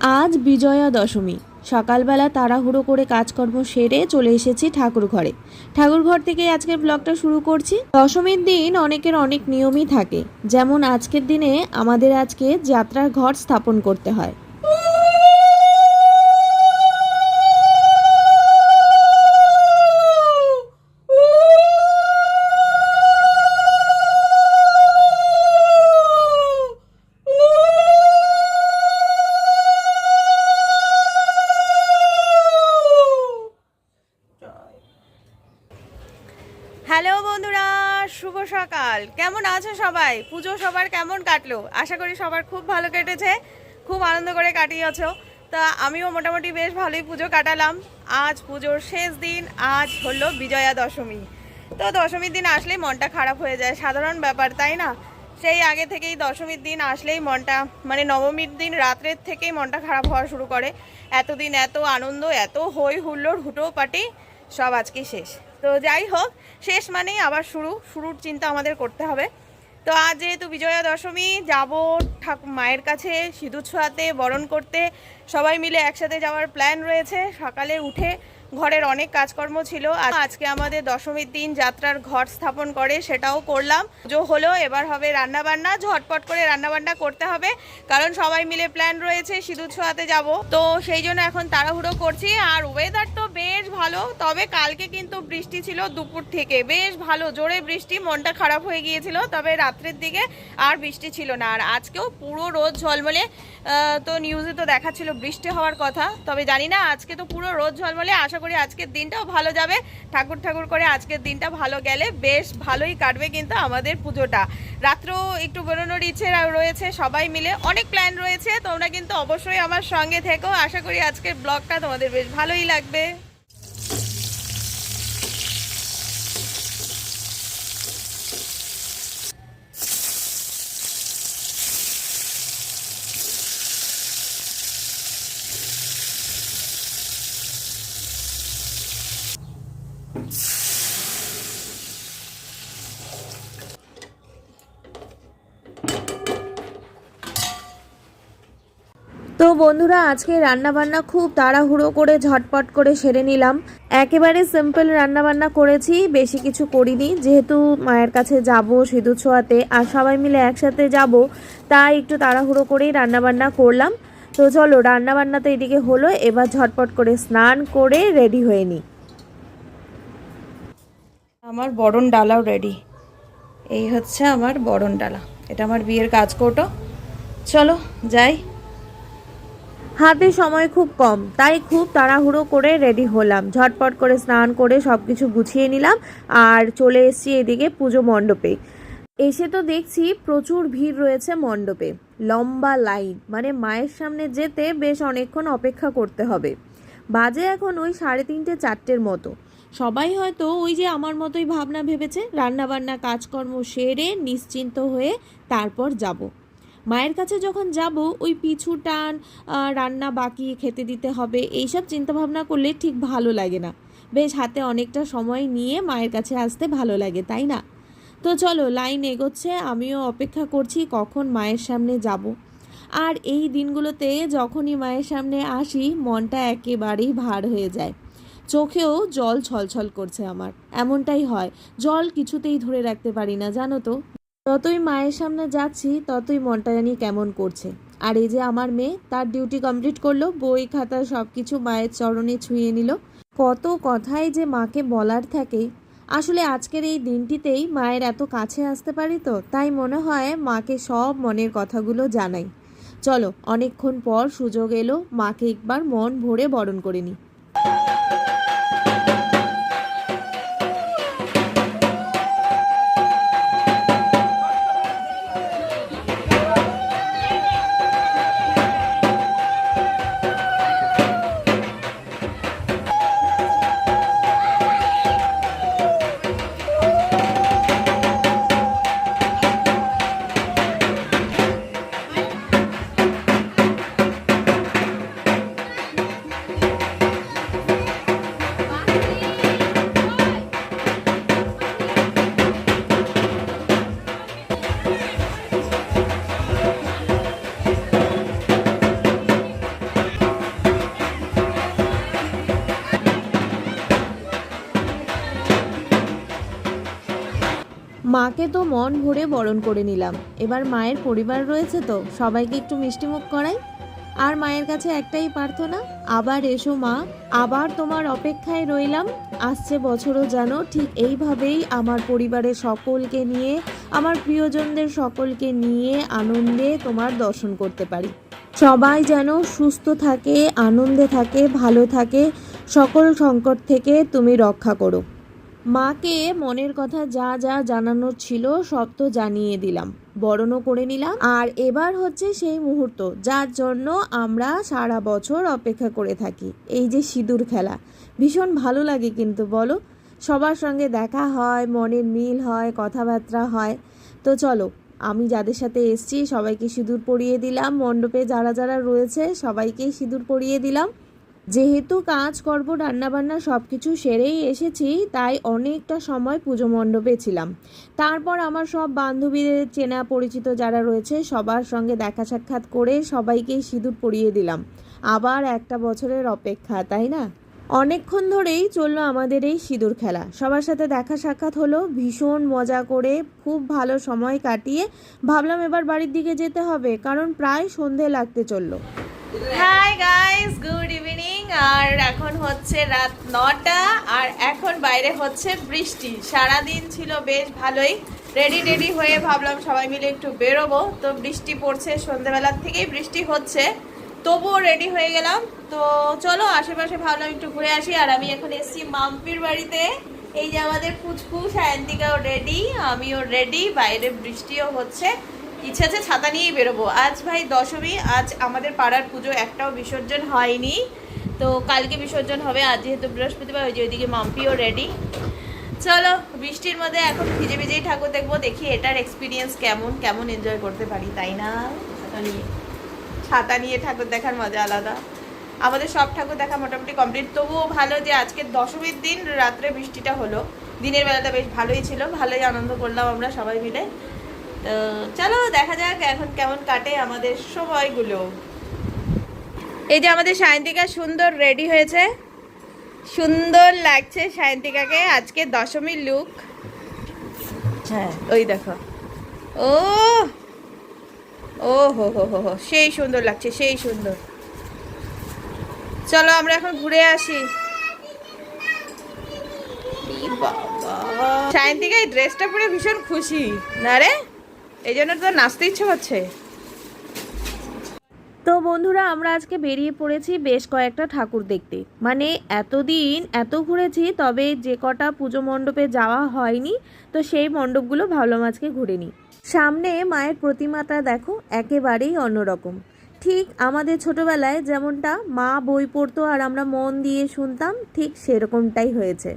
আজ বিজয়া দশমী সকালবেলা তাড়াহুড়ো করে কাজকর্ম সেরে চলে এসেছি ঠাকুর ঘরে ঠাকুর ঘর থেকে আজকের ব্লগটা শুরু করছি। দশমীর দিন অনেকের অনেক নিয়মই থাকে। যেমন আজকের দিনে আমাদের আজকে যাত্রার ঘর স্থাপন করতে হয়। কেমন আছো সবাই? পুজো সবার কেমন কাটলো? আশা করি সবার খুব ভালো কেটেছে, খুব আনন্দ করে কাটিয়েছ। তা আমিও মোটামুটি বেশ ভালোই পুজো কাটালাম। আজ পুজোর শেষ দিন, আজ হলো বিজয়া দশমী। তো দশমীর দিন আসলেই মনটা খারাপ হয়ে যায়, সাধারণ ব্যাপার, তাই না? সেই আগে থেকেই দশমীর দিন আসলেই মনটা মানে নবমীর দিন রাত্রের থেকেই মনটা খারাপ হওয়া শুরু করে। এতদিন এত আনন্দ, এত হই হুল্লোড় হুটো পাটি সব আজকে শেষ। তো যাই হোক শেষ মানেই আবার শুরু, শুরুর চিন্তা আমাদের করতে হবে। তো আজ যেহেতু বিজয়া দশমী, যাব ঠাকুর মায়ের কাছে সিঁদুর ছোঁয়াতে, বরণ করতে, সবাই মিলে একসাথে যাওয়ার প্ল্যান রয়েছে। সকালে উঠে ঘরের অনেক কাজকর্ম ছিল। আজকে আমাদের দশমীর দিন যাত্রার ঘর স্থাপন করে সেটাও করলাম। পুজো হলো, এবার হবে রান্নাবান্না। ঝটপট করে রান্নাবান্না করতে হবে, কারণ সবাই মিলে প্ল্যান রয়েছে, সিঁদুর ছোঁয়াতে যাব। তো সেই জন্য এখন তাড়াহুড়ো করছি। আর ওয়েদার তো বেশ ভালো, তবে কালকে কিন্তু বৃষ্টি ছিল দুপুর থেকে। বেশ ভালো, জোরে বৃষ্টি, মনটা খারাপ হয়ে গিয়েছিল, তবে রাত্রের দিকে আর বৃষ্টি ছিল না। আর আজকেও পুরো রোদ ঝলমলে তো নিউজে তো দেখাচ্ছিল বৃষ্টি হওয়ার কথা, তবে জানি না, আজকে তো পুরো রোদ ঝলমলে, আশা করি আজকের দিনটাও ভালো যাবে। ঠাকুর ঠাকুর করে আজকের দিনটা ভালো গেলে বেশ ভালোই কাটবে কিন্তু আমাদের পুজোটা। রাত্রেও একটু বেরোনোর ইচ্ছে রয়েছে, সবাই মিলে অনেক প্ল্যান রয়েছে, তোমরা কিন্তু অবশ্যই আমার সঙ্গে থেকো। আশা করি আজকের ব্লগটা তোমাদের বেশ ভালোই লাগবে। বন্ধুরা, আজকে রান্না বান্না খুব তাড়াহুড়ো করে ঝটপট করে সেরে নিলাম। একেবারে সিম্পল রান্না বান্না করেছি, বেশি কিছু করিনি। যেহেতু মায়ের কাছে যাব সিঁদুর ছোঁয়াতে, আর সবাই মিলে একসাথে যাব, তাই একটু তাড়াহুড়ো করেই রান্না বান্না করলাম। তো চলো রান্না বান্না তো এদিকে হলো, এবার ঝটপট করে স্নান করে রেডি হয়ে নিই। আমার বরণ ডালাও রেডি এই হচ্ছে আমার বরণ ডালা। এটা আমার বিয়ের কাজ কোটো। চলো, যাই। হাতে সময় খুব কম, তাই খুব তাড়াহুড়ো করে রেডি হলাম। ঝটপট করে স্নান করে সব কিছু গুছিয়ে নিলাম আর চলে এসেছি এদিকে পুজো মণ্ডপে। এসে তো দেখছি প্রচুর ভিড় রয়েছে মণ্ডপে। লম্বা লাইন মানে মায়ের সামনে যেতে বেশ অনেকক্ষণ অপেক্ষা করতে হবে। বাজে এখন ওই সাড়ে তিনটে চারটের মতো। সবাই হয়তো ওই যে আমার মতোই ভাবনা ভেবেছে, রান্নাবান্না, কাজকর্ম সেরে নিশ্চিন্ত হয়ে তারপর যাব। মায়ের কাছে যখন যাব, ওই পিছু টান রান্না বাকি, খেতে দিতে হবে, এইসব চিন্তাভাবনা করলে ঠিক ভালো লাগে না। বেশ, হাতে অনেকটা সময় নিয়ে মায়ের কাছে আসতে ভালো লাগে, তাই না? তো চলো, লাইন এগোচ্ছে, আমিও অপেক্ষা করছি কখন মায়ের সামনে যাব। আর এই দিনগুলোতে যখনই মায়ের সামনে আসি, মনটা একেবারেই ভার হয়ে যায়। চোখেও জল ছলছল করছে আমার, এমনটাই হয়। জল কিছুতেই ধরে রাখতে পারি না, জানো তো? যতই মায়ের সামনে যাচ্ছি, ততই মনটা জানি কেমন করছে। আর এই যে আমার মেয়ে, তার ডিউটি কমপ্লিট করল, বই খাতা সব কিছু মায়ের চরণে ছুঁয়ে নিল। কত কথাই যে মাকে বলার থাকে। আসলে আজকের এই দিনটিতেই মায়ের এত কাছে আসতে পারি তো, তাই মনে হয় মাকে সব মনের কথাগুলো জানাই। চলো, অনেকক্ষণ পর সুযোগ এলো, মাকে একবার মন ভরে বরণ করে নিই। তো মন ভরে বরণ করে নিলাম। এবার মায়ের পরিবার রয়েছে তো, সবাইকে একটু মিষ্টিমুখ করাই। আর মায়ের কাছে একটাই প্রার্থনা, আবার এসো মা, আবার তোমার অপেক্ষায় রইলাম। আসছে বছরও যেন, ঠিক এইভাবেই আমার পরিবারের সকলকে নিয়ে, আমার প্রিয়জনদের সকলকে নিয়ে আনন্দে তোমার দর্শন করতে পারি। সবাই যেন সুস্থ থাকে, আনন্দে থাকে, ভালো থাকে, সকল সংকট থেকে তুমি রক্ষা করো। মাকে মনের কথা যা যা জানানোর ছিল সব তো জানিয়ে দিলাম। বরণও করে নিলাম। আর এবার হচ্ছে সেই মুহূর্ত, যার জন্য আমরা সারা বছর অপেক্ষা করে থাকি। এই যে সিঁদুর খেলা, ভীষণ ভালো লাগে কিন্তু, বলো? সবার সঙ্গে দেখা হয়, মনের মিল হয়, কথাবার্তা হয়। তো চলো, আমি যাদের সাথে এসছি সবাইকে সিঁদুর পরিয়ে দিলাম। মণ্ডপে যারা যারা রয়েছে সবাইকেই সিঁদুর পরিয়ে দিলাম। যেহেতু কাজ করব রান্নাবান্না সব কিছু সেরেই এসেছি, তাই অনেকটা সময় পুজো মণ্ডপে ছিলাম। তারপর আমার সব বান্ধবীদের চেনা পরিচিত যারা রয়েছে, সবার সঙ্গে দেখা সাক্ষাৎ করে সবাইকেই সিঁদুর পরিয়ে দিলাম। আবার একটা বছরের অপেক্ষা, তাই না? অনেকক্ষণ ধরেই চলল আমাদের এই সিঁদুর খেলা। সবার সাথে দেখা সাক্ষাৎ হলো, ভীষণ মজা করে, খুব ভালো সময় কাটিয়ে ভাবলাম এবার বাড়ির দিকে যেতে হবে, কারণ প্রায় সন্ধে লাগতে চলল। হাই গাইস গুড ইভিনিং আর এখন হচ্ছে রাত নটা, আর এখন বাইরে হচ্ছে বৃষ্টি। সারা দিন ছিল বেশ ভালোই। রেডি রেডি হয়ে ভাবলাম সবাই মিলে একটু বেরোবো। তো বৃষ্টি পড়ছে সন্ধ্যেবেলার থেকেই বৃষ্টি হচ্ছে। তবুও রেডি হয়ে গেলাম। তো চলো, আশেপাশে ভাবলাম একটু ঘুরে আসি। আর আমি এখন এসেছি মাম্পির বাড়িতে। এই যে আমাদের ফুচকু সায়ন্তিকাও রেডি আমিও রেডি বাইরে বৃষ্টিও হচ্ছে। ইচ্ছে আছে ছাতা নিয়েই বেরোবো। আজ ভাই দশমী, আজ আমাদের পাড়ার পুজো একটাও বিসর্জন হয়নি। তো কালকে বিসর্জন হবে, আজ যেহেতু বৃহস্পতিবার, ওই যে ওইদিকে মাম্পিও রেডি চলো, বৃষ্টির মধ্যে এখন ভিজে ভিজেই ঠাকুর দেখব, দেখি এটার এক্সপিরিয়েন্স কেমন কেমন এনজয় করতে পারি, তাই না? ছাতা নিয়ে। ছাতা নিয়ে ঠাকুর দেখার মজা আলাদা। আমাদের সব ঠাকুর দেখা মোটামুটি কমপ্লিট তবুও ভালো যে আজকে দশমীর দিন রাত্রে বৃষ্টিটা হলো। দিনের বেলাটা বেশ ভালোই ছিল, ভালোই আনন্দ করলাম আমরা সবাই মিলে। তো চলো দেখা যাক এখন কেমন কাটে আমাদের সময়গুলো। এই যে আমাদের সায়ন্তিকা সুন্দর রেডি হয়েছে। সুন্দর লাগছে সায়ন্তিকাকে আজকে দশমীর লুক হ্যাঁ। ওই দেখো। ও! ও হো হো হো সেই সুন্দর লাগছে সেই সুন্দর। চলো আমরা এখন ঘুরে আসি। সায়ন্তিকা এই ড্রেসটা পরে ভীষণ খুশি। না রে? এই জন্য তো নাচতে ইচ্ছে হচ্ছে। তো বন্ধুরা, আমরা আজকে বেরিয়ে পড়েছি বেশ কয়েকটা ঠাকুর দেখতে। মানে এতদিন এত ঘুরেছি, তবে যে কটা পুজো মণ্ডপে যাওয়া হয়নি, তো সেই মণ্ডপগুলো ভাবলাম আজকে ঘুরে নিই। সামনে মায়ের প্রতিমাটা দেখো, একেবারেই অন্যরকম। ঠিক আমাদের ছোটবেলায় যেমনটা মা বই পড়তো আর আমরা মন দিয়ে শুনতাম, ঠিক সেরকমটাই হয়েছে।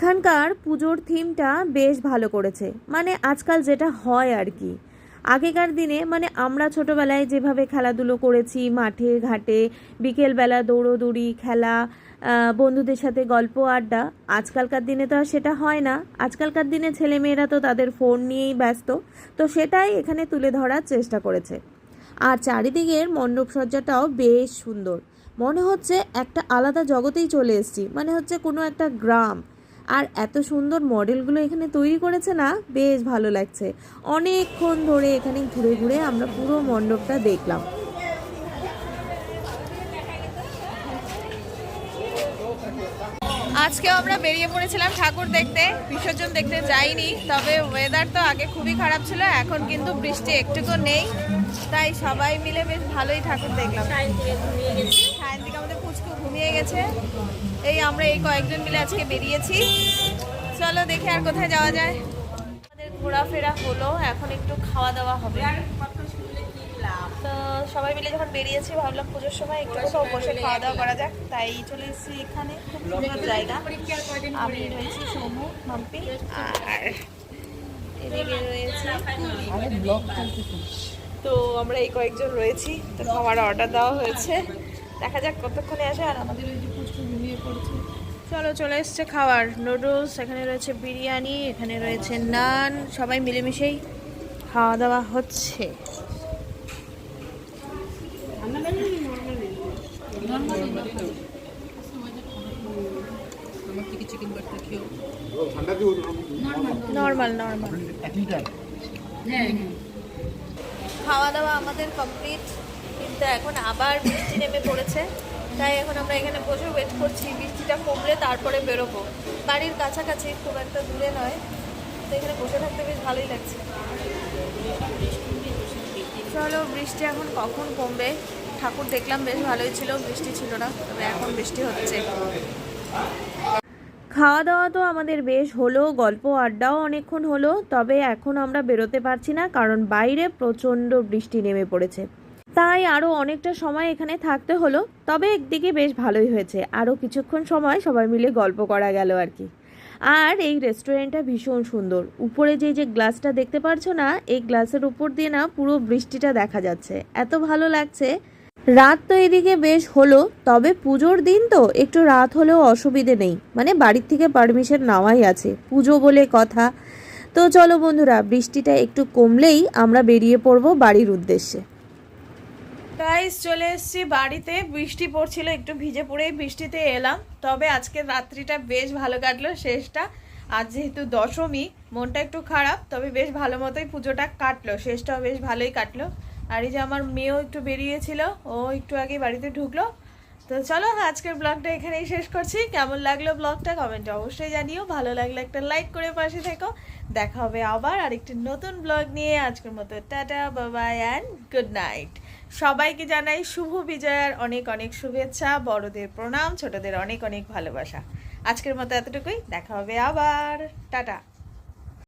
এখানকার পুজোর থিমটা বেশ ভালো করেছে। মানে আজকাল যেটা হয় আর কি। আগেকার দিনে মানে আমরা ছোটবেলায় যেভাবে খেলাধুলো করেছি, মাঠে, ঘাটে, বিকেলবেলা দৌড়োদৌড়ি, খেলা বন্ধুদের সাথে গল্প, আড্ডা, আজকালকার দিনে তো আর সেটা হয় না। আজকালকার দিনে ছেলেমেয়েরা তো তাদের ফোন নিয়েই ব্যস্ত, তো সেটাই এখানে তুলে ধরার চেষ্টা করেছে। আর চারিদিকের মণ্ডপ সজ্জাটাও বেশ সুন্দর। মনে হচ্ছে একটা আলাদা জগতেই চলে এসেছি। মানে হচ্ছে কোনো একটা গ্রাম আর এত সুন্দর মডেলগুলো এখানে তৈরি করেছে না, বেশ ভালো লাগছে। অনেকক্ষণ ধরে এখানে ঘুরে ঘুরে আমরা পুরো মণ্ডপটা দেখলাম। আজকেও আমরা বেরিয়ে পড়েছিলাম ঠাকুর দেখতে, বিসর্জন দেখতে যাইনি, তবে ওয়েদার তো আগে খুবই খারাপ ছিল, এখন কিন্তু বৃষ্টি একটুকু নেই, তাই সবাই মিলে বেশ ভালোই ঠাকুর দেখলাম সায়ন্তিকা আমাদের পুচকু ঘুমিয়ে গেছে। এই আমরা এই কয়েকজন মিলে আজকে বেরিয়েছি। চলো দেখে আর কোথায় যাওয়া যায়। আমাদের ঘোরাফেরা হলো এখন একটু খাওয়া দাওয়া হবে। তো সবাই মিলে যখন বেরিয়েছি ভাবলাম পুজোর সময় একটু কোথাও বসে খাওয়া দাওয়া করা যাক। তাই চলে এসেছি এখানে। খুব সুন্দর জায়গা। আমি রয়েছি সমু মাম্পি আর এদিকে রয়েছে তো আমরা এই কয়েকজন রয়েছি। তো খাবার অর্ডার দেওয়া হয়েছে। দেখা যাক কতক্ষণে আসে আর আমাদের ওই যে পুচকু ঘুমিয়ে পড়ছে। চলো চলে এসছে খাবার নুডলস এখানে রয়েছে বিরিয়ানি এখানে রয়েছে নান সবাই মিলেমিশেই খাওয়া দাওয়া হচ্ছে। নর্মাল নর্মাল খাওয়া দাওয়া আমাদের কমপ্লিট কিন্তু এখন আবার বৃষ্টি নেমে পড়েছে। তাই এখন আমরা এখানে বসে ওয়েট করছি বৃষ্টিটা কমলে তারপরে বেরোবো। বাড়ির কাছাকাছি খুব একটা দূরে নয় তো এখানে বসে থাকতে বেশ ভালোই লাগছে। চলো বৃষ্টি এখন কখন কমবে? ঠাকুর দেখলাম বেশ ভালোই ছিল বৃষ্টি ছিল না তবে এখন বৃষ্টি হচ্ছে। খাওয়া দাওয়া তো আমাদের বেশ হলো গল্প আড্ডাও অনেকক্ষণ হলো তবে এখন আমরা বেরোতে পারছি না কারণ বাইরে প্রচণ্ড বৃষ্টি নেমে পড়েছে। তাই আরও অনেকটা সময় এখানে থাকতে হলো, তবে একদিকে বেশ ভালোই হয়েছে। আরও কিছুক্ষণ সময় সবাই মিলে গল্প করা গেল আর কি। আর এই রেস্টুরেন্টটা ভীষণ সুন্দর। উপরে যে যে গ্লাসটা দেখতে পারছ না, এই গ্লাসের উপর দিয়ে না পুরো বৃষ্টিটা দেখা যাচ্ছে। এত ভালো লাগছে। রাত তো এদিকে বেশ হলো, তবে পুজোর দিন তো একটু রাত হলেও অসুবিধে নেই। মানে বাড়ির থেকে পারমিশন নেওয়াই আছে। পুজো বলে কথা। তো চলো বন্ধুরা, বৃষ্টিটা একটু কমলেই আমরা বেরিয়ে পড়ব বাড়ির উদ্দেশ্যে। গাইস চলে এসেছি বাড়িতে। বৃষ্টি পড়ছিল, একটু ভিজে পড়েই বৃষ্টিতে এলাম। তবে আজকের রাত্রিটা বেশ ভালো কাটলো শেষটা। আজ যেহেতু দশমী, মনটা একটু খারাপ, তবে বেশ ভালো মতোই পুজোটা কাটলো। শেষটাও বেশ ভালোই কাটলো। আর এই যে আমার মেয়েও একটু বেরিয়েছিল, ও একটু আগে বাড়িতে ঢুকলো। তো চলো, আজকের ব্লগটা এখানেই শেষ করছি। কেমন লাগল ব্লগটা কমেন্টে অবশ্যই জানিও। ভালো লাগলে একটা লাইক করে পাশে থেকো। দেখা হবে আবার আরেকটি নতুন ব্লগ নিয়ে। আজকের মতো টাটা বাবাই অ্যান্ড গুড নাইট সবাইকে জানাই শুভ বিজয়ার অনেক অনেক শুভেচ্ছা, বড়দের প্রণাম, ছোটদের অনেক অনেক ভালোবাসা। আজকের মতো এতটুকুই, দেখা হবে আবার। টাটা।